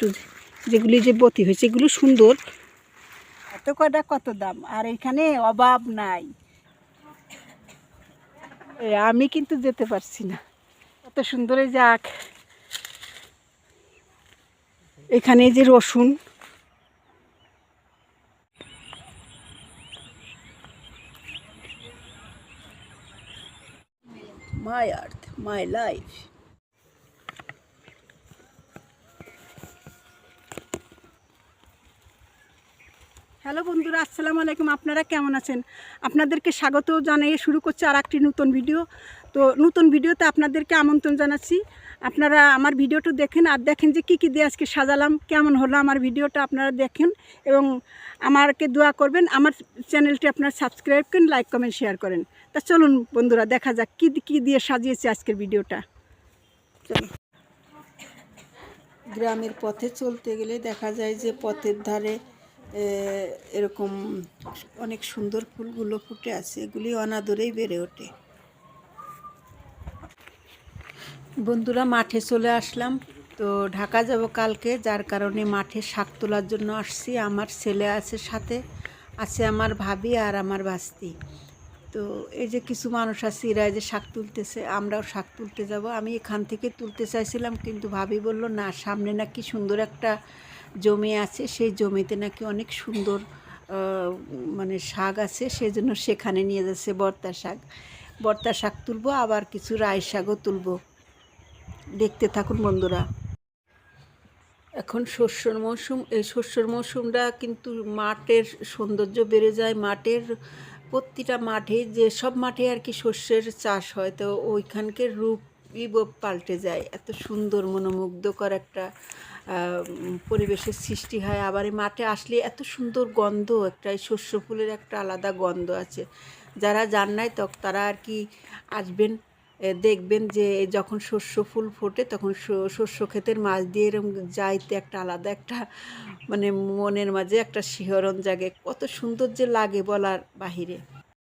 একটু যেগুলি যে বতি হয়েছে এগুলো সুন্দর। এত কটা কত দাম? আর এখানে অভাব নাই। এ, আমি কিন্তু যেতে পারছি না। এত সুন্দর যাক। এখানে যে রসুন। মাই আর্থ মাই লাইফ হ্যালো বন্ধুরা, আসসালামু আলাইকুম। আপনারা কেমন আছেন? আপনাদেরকে স্বাগত জানিয়ে শুরু করছে আর একটি নতুন ভিডিও। তো নতুন ভিডিওতে আপনাদেরকে আমন্ত্রণ জানাচ্ছি। আপনারা আমার ভিডিওটা দেখেন আর দেখেন যে কী কী দিয়ে আজকে সাজালাম, কেমন হলো আমার ভিডিওটা আপনারা দেখেন এবং আমাকে দোয়া করবেন। আমার চ্যানেলটি আপনারা সাবস্ক্রাইব করেন, লাইক, কমেন্ট, শেয়ার করেন। তা চলুন বন্ধুরা, দেখা যাক কী কী দিয়ে সাজিয়েছে আজকের ভিডিওটা। গ্রামের পথে চলতে গেলে দেখা যায় যে পথের ধারে এরকম অনেক সুন্দর ফুলগুলো ফুটে আছে, এগুলি অনাদরেই বেড়ে ওঠে। বন্ধুরা, মাঠে চলে আসলাম। তো ঢাকা যাব কালকে, যার কারণে মাঠে শাক তোলার জন্য আসছি। আমার ছেলে আছে সাথে, আছে আমার ভাবি আর আমার বাস্তি তো এই যে কিছু মানুষ আছে, এরা যে শাক তুলতেছে, আমরাও শাক তুলতে যাব। আমি এখান থেকে তুলতে চাইছিলাম, কিন্তু ভাবি বলল, না, সামনে নাকি সুন্দর একটা জমি আছে, সেই জমিতে নাকি অনেক সুন্দর মানে শাক আছে সেই জন্য সেখানে নিয়ে যাচ্ছে বর্তা শাক। বর্তা শাক তুলবো, আবার কিছু রায় শাকও তুলবো। দেখতে থাকুন বন্ধুরা। এখন শস্যর মৌসুম, এই শস্যর মৌসুমটা কিন্তু মাঠের সৌন্দর্য বেড়ে যায়। মাঠের প্রতিটা মাঠে, যে সব মাঠে আর কি শস্যের চাষ হয়, তো ওইখানকার রূপই পাল্টে যায়। এত সুন্দর, মনোমুগ্ধকর একটা পরিবেশের সৃষ্টি হয়। আবার এই মাঠে আসলে এত সুন্দর গন্ধ, একটা এই শস্য ফুলের একটা আলাদা গন্ধ আছে। যারা যান নাই তখন তারা আর কি আসবেন দেখবেন যে যখন শস্য ফুল ফোটে, তখন শস্য ক্ষেতের মাছ দিয়ে এরকম যাইতে একটা আলাদা একটা মানে মনের মাঝে একটা শিহরণ জাগে। কত সুন্দর যে লাগে বলার বাহিরে।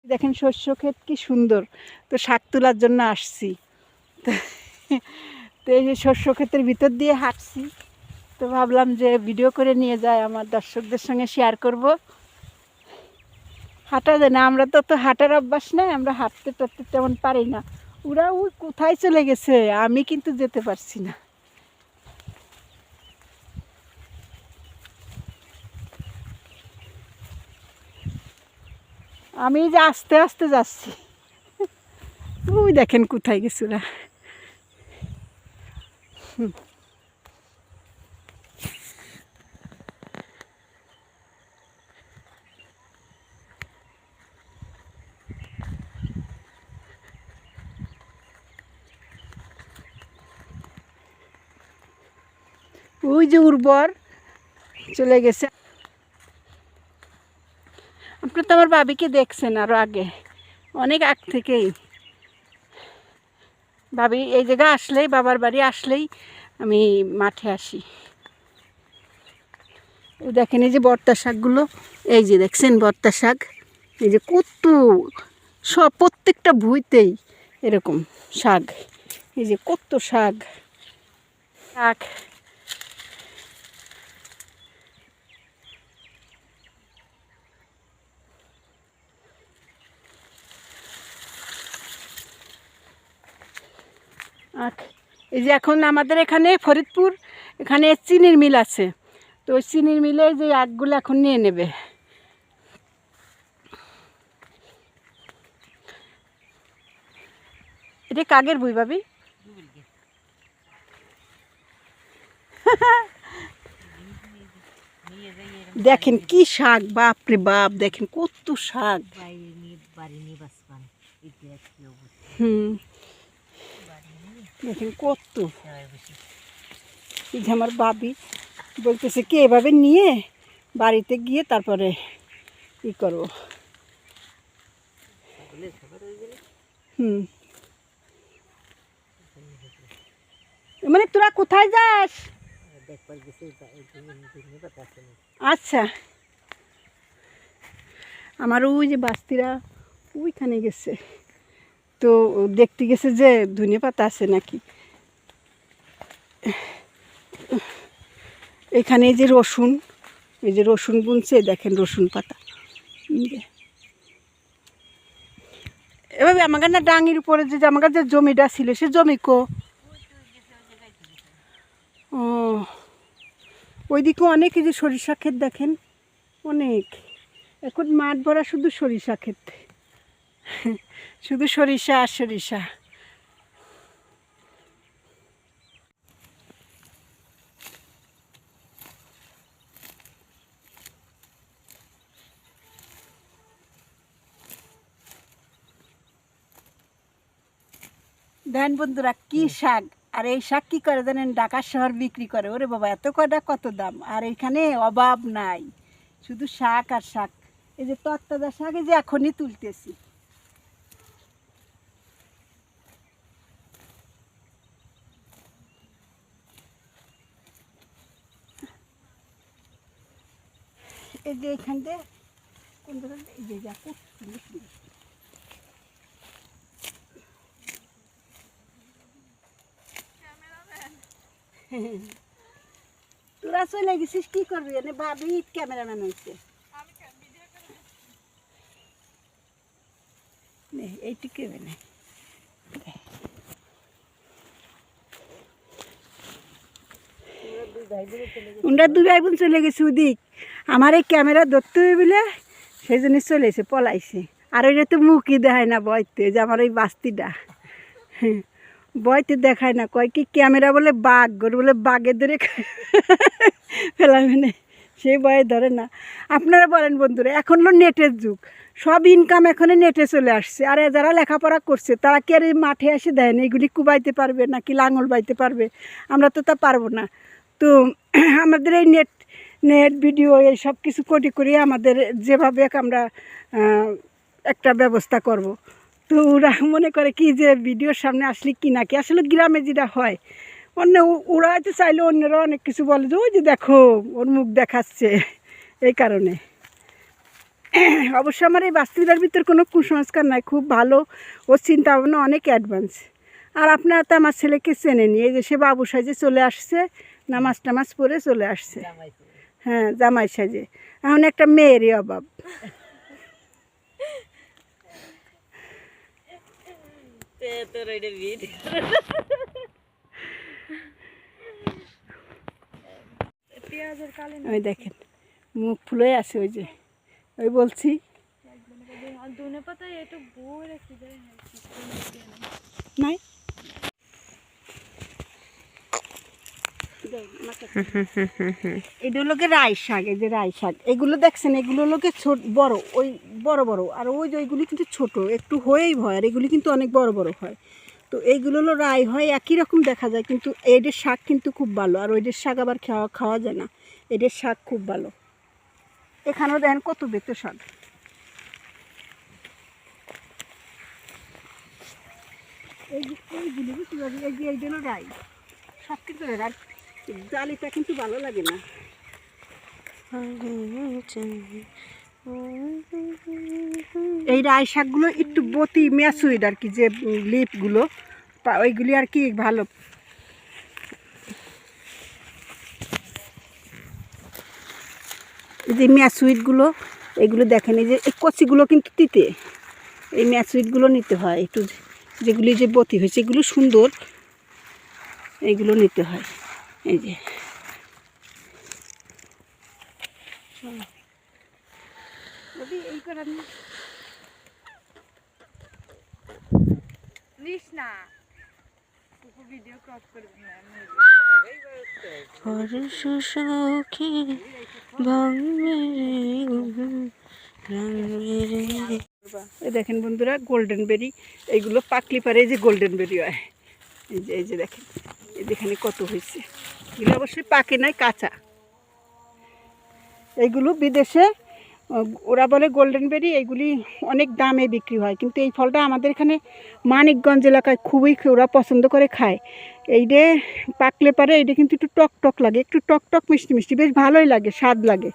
দেখেন, শস্য ক্ষেত কি সুন্দর। তো শাক তোলার জন্য আসছি। তো- এই যে শস্য ক্ষেতের ভিতর দিয়ে হাঁটছি। তো ভাবলাম যে ভিডিও করে নিয়ে যায় আমার দর্শকদের সঙ্গে শেয়ার করব। হাঁটা যায় না, আমরা তো তো হাঁটার অভ্যাস নাই, আমরা হাঁটতে টাটতে তেমন পারি না। ওরা ওই কোথায় চলে গেছে, আমি কিন্তু যেতে পারছি না। আমি যে আস্তে আস্তে যাচ্ছি। ওই দেখেন কোথায় গেছে ওরা। হুম। ওই যে উর্বর চলে গেছে। আপনি তো আমার বাবিকে দেখছেন আরও আগে। অনেক আগ থেকেই। ভাবি, এই জায়গা আসলেই, বাবার বাড়ি আসলেই আমি মাঠে আসি। দেখেন এই যে বর্তা শাকগুলো, এই যে দেখছেন বর্তা শাক? এই যে কত, সব প্রত্যেকটা ভুঁইতেই এরকম শাক। এই যে কত শাক। শাক। আখ এই যে এখন আমাদের এখানে ফরিদপুর এখানে চিনির মিল আছে। তো ওই চিনির মিলে যে আখগুলো এখন নিয়ে নেবে। এটা কাগের বই ভাবি? দেখেন কি শাক বাপ রে বাপ দেখেন কত শাক। হুম। দেখেন কত। এই যে আমার বাবি বলতেছে কি এভাবে নিয়ে বাড়িতে গিয়ে তারপরে ই করব হুম। মানে তোরা কোথায় যাস? আচ্ছা। আমার ওই যে বাস্তিরা ওইখানে গেছে। তো দেখতে গেছে যে ধনে পাতা আছে নাকি। এখানে এই যে রসুন, এই যে রসুন বুনছে, দেখেন রসুন পাতা। এভাবে আমাকে না ডাঙির উপরে যে আমাকে যে জমিটা ছিল, সে জমি কো? ও। ওইদিকে অনেক এই যে সরিষা ক্ষেত দেখেন, অনেক। এখন মাঠ ভরা শুধু সরিষা ক্ষেত। শুধু সরিষা আর সরিষা। দেন বন্ধুরা কি শাক? আর এই শাক কি করে জানেন? ঢাকা শহর বিক্রি করে। ওরে বাবা এত কয়টা কত দাম? আর এখানে অভাব নাই। শুধু শাক আর শাক। এই যে তত্তাজা শাক এই যে এখনই তুলতেছি। এই যে এখান দিয়ে কোন জায়গায়? এই যে যা খুব সুন্দর সুন্দর। তোরা চলে গেছিস কি করবি এনে ভাবি ক্যামেরাম্যান হয়েছে নে, এইটুকু নে দুই ভাই বোন চলে গেছে ওদিক। আমার এই ক্যামেরা ধরতে বলে সেই জন্য চলে এসে পলাইছে। আর ওইটা তো মুখই দেখায় না বয়তে যে আমার ওই বাস্তিটা। বয়তে দেখায় না, কয় কি ক্যামেরা বলে বাঘ, গরু বলে বাঘে ধরে ফেলাবে না সেই ভয়ে ধরে না। আপনারা বলেন বন্ধুরা, এখন হলো নেটের যুগ। সব ইনকাম এখন নেটে চলে আসছে। আর যারা লেখাপড়া করছে, তারা কি আর মাঠে এসে দেয় না? এগুলি কুবাইতে পারবে নাকি লাঙল বাইতে পারবে? আমরা তো তা পারব না। তো আমাদের এই নেট নেট ভিডিও এই সব কিছু কোটি করে আমাদের যেভাবে আমরা একটা ব্যবস্থা করব। তো ওরা মনে করে কি যে ভিডিওর সামনে আসলে কি নাকি আসলে গ্রামে যেটা হয়, অন্য ওরা হয়তো চাইলে অন্যরা অনেক কিছু বলে যে, ওই যে দেখো, ওর মুখ দেখাচ্ছে। এই কারণে। অবশ্য আমার এই বাস্তুটার ভিতর কোনো কুসংস্কার নাই, খুব ভালো ওর চিন্তা ভাবনা অনেক অ্যাডভান্স আর আপনারা তো আমার ছেলেকে চেনে চেনেনি এই যে সে বাবু সাজে চলে আসছে। নামাজ টামাজ পরে চলে আসছে। হ্যাঁ জামাই সাজে। এখন একটা মেয়েরই অভাব। ওই দেখেন মুখ ফুলে আছে ওই যে। ওই বলছি। ধনে একটু বই নাই? এটা লোকে রাই শাক এই যে রাই শাক এগুলো দেখছেন, এগুলো লোকে ছোট, বড়, ওই বড় বড়। আর ওই যে ওইগুলি কিন্তু ছোট, একটু হয়েই হয়, আর এগুলি কিন্তু অনেক বড় বড় হয়। তো এইগুলো হলো রাই হয়, একই রকম দেখা যায়, কিন্তু এদের শাক কিন্তু খুব ভালো, আর ওইদের শাক আবার খাওয়া খাওয়া যায় না। এদের শাক খুব ভালো। এখানেও দেখেন কত বেত শাক। এইগুলি এইগুলো রাই। সব কিন্তু রাই। জালিটা কিন্তু ভালো লাগে না। এই রায় শাকগুলো একটু বতি ম্যাচুইড আর কি, যে লিপগুলো, তা ওইগুলি আর কি ভালো। যে ম্যাচুইডগুলো এগুলো দেখেন, এই যে এই কচিগুলো কিন্তু তিতে। এই ম্যাচুইডগুলো নিতে হয়, একটু যেগুলি যে বতি হয়েছে এগুলো সুন্দর এইগুলো নিতে হয়। এই যে। সখী দেখেন বন্ধুরা গোল্ডেন বেরি এইগুলো পাকলি পারে যে গোল্ডেন বেরি হয়। এই যে এই যে দেখেন, এই কত হয়েছে। এগুলো অবশ্যই পাকে নাই কাঁচা। এইগুলো বিদেশে ওরা বলে গোল্ডেন বেরি এইগুলি অনেক দামে বিক্রি হয়। কিন্তু এই ফলটা আমাদের এখানে মানিকগঞ্জ এলাকায় খুবই ওরা পছন্দ করে খায়। এইটা পাকলে পারে এইটা কিন্তু একটু টক টক লাগে, একটু টক টক মিষ্টি মিষ্টি, বেশ ভালোই লাগে, স্বাদ লাগে।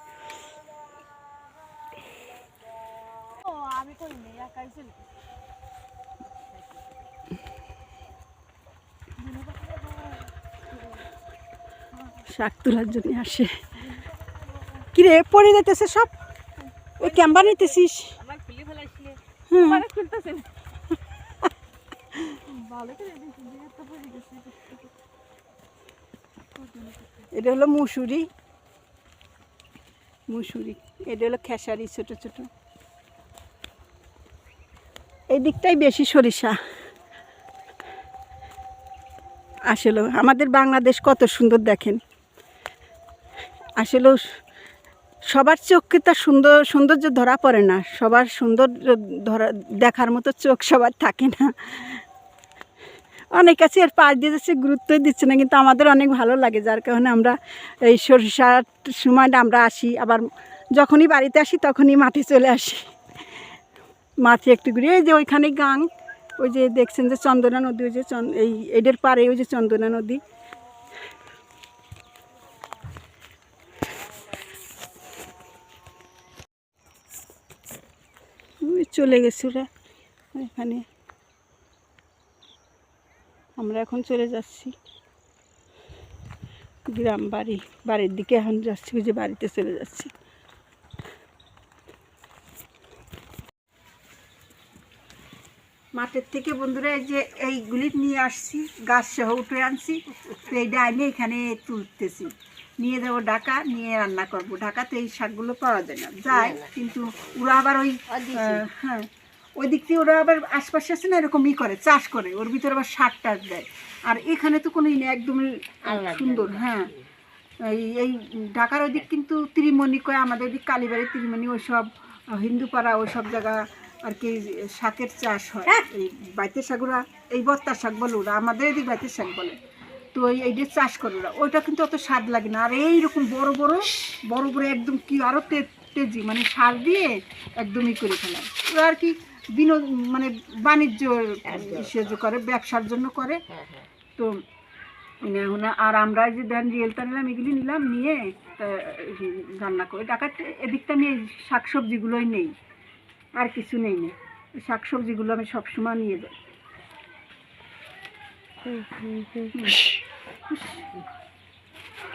শাক তোলার জন্য আসে। কিরে পড়ে যেতেছে সব? ওই ক্যাম্বা নিতেছিস এটা হলো মুসুরি। মুসুরি। এটা হলো খেসারি ছোট ছোট। এই দিকটাই বেশি সরিষা। আসলে আমাদের বাংলাদেশ কত সুন্দর দেখেন। আসলে সবার চোখকে তার সুন্দর, সৌন্দর্য ধরা পড়ে না। সবার সুন্দর ধরা, দেখার মতো চোখ সবার থাকে না। অনেক কাছে এর পাশ দিয়ে যাচ্ছে, গুরুত্বই দিচ্ছে না, কিন্তু আমাদের অনেক ভালো লাগে। যার কারণে আমরা এই সরিষার সময়টা আমরা আসি, আবার যখনই বাড়িতে আসি, তখনই মাঠে চলে আসি। মাঠে একটু ঘুরে, এই যে ওইখানে গাং, ওই যে দেখছেন যে চন্দনা নদী, ওই যে এই এদের পারে ওই যে চন্দনা নদী ওই চলে গেছে ওরা। এখানে আমরা এখন চলে যাচ্ছি। গ্রাম বাড়ি, বাড়ির দিকে এখন যাচ্ছি যে বাড়িতে চলে যাচ্ছি। মাঠের থেকে বন্ধুরা, এই যে এইগুলি নিয়ে আসছি, গাছ সহ উঠে আনছি। এই ডাইনে এখানে তুলতেছি। নিয়ে যাব ঢাকা নিয়ে রান্না করব। ঢাকাতে এই শাকগুলো পাওয়া যায় না। যায় কিন্তু ওরা আবার ওই হ্যাঁ ওই দিক দিয়ে ওরা আবার আশপাশে আছে না এরকমই করে চাষ করে। ওর ভিতরে আবার সার টাস দেয়। আর এখানে তো কোনো একদমই সুন্দর হ্যাঁ। এই এই ঢাকার ওদিক কিন্তু ত্রিমণি কয় আমাদের ওদিক কালীবাড়ি ত্রিমণি ওইসব হিন্দুপাড়া ওইসব জায়গা আর কি শাকের চাষ হয়। এই বাইতের শাকগুলা এই বত্তার শাক বলে ওরা আমাদের এদিক বাইতের শাক বলে। তো এই এইটা চাষ করে ওরা। ওইটা কিন্তু অত স্বাদ লাগে না। আর এইরকম বড় বড় বড় বড় একদম কি আরও তেজি মানে সার দিয়ে একদমই করে ফেলা। ওরা আর কি বিনোদ মানে বাণিজ্য সেজ করে ব্যবসার জন্য করে। তো এখন আর আমরা যে দেন রিয়েলটা নিলাম এগুলি নিলাম নিয়ে তা, রান্না করে। ডাকাতে এদিকটা আমি এই শাকসবজিগুলোই নেই। আর কিছু নেই না। শাকসবজিগুলো আমি সবসময় নিয়ে যাই।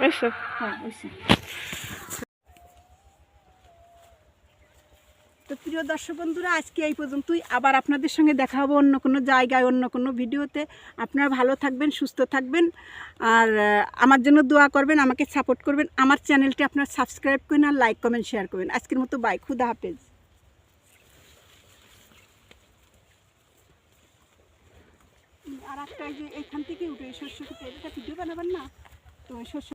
এসো হ্যাঁ তো প্রিয় দর্শক বন্ধুরা, আজকে এই পর্যন্তই। আবার আপনাদের সঙ্গে দেখা হবে অন্য কোনো জায়গায়, অন্য কোনো ভিডিওতে। আপনারা ভালো থাকবেন, সুস্থ থাকবেন। আর আমার জন্য দোয়া করবেন, আমাকে সাপোর্ট করবেন। আমার চ্যানেলটি আপনারা সাবস্ক্রাইব করবেন আর লাইক কমেন্ট শেয়ার করবেন আজকের মতো বাই খুদা হাফেজ আর একটা এই যে এখান থেকে উঠে শস্য খেতে ভিডিও বানাবেন না। তো শস্য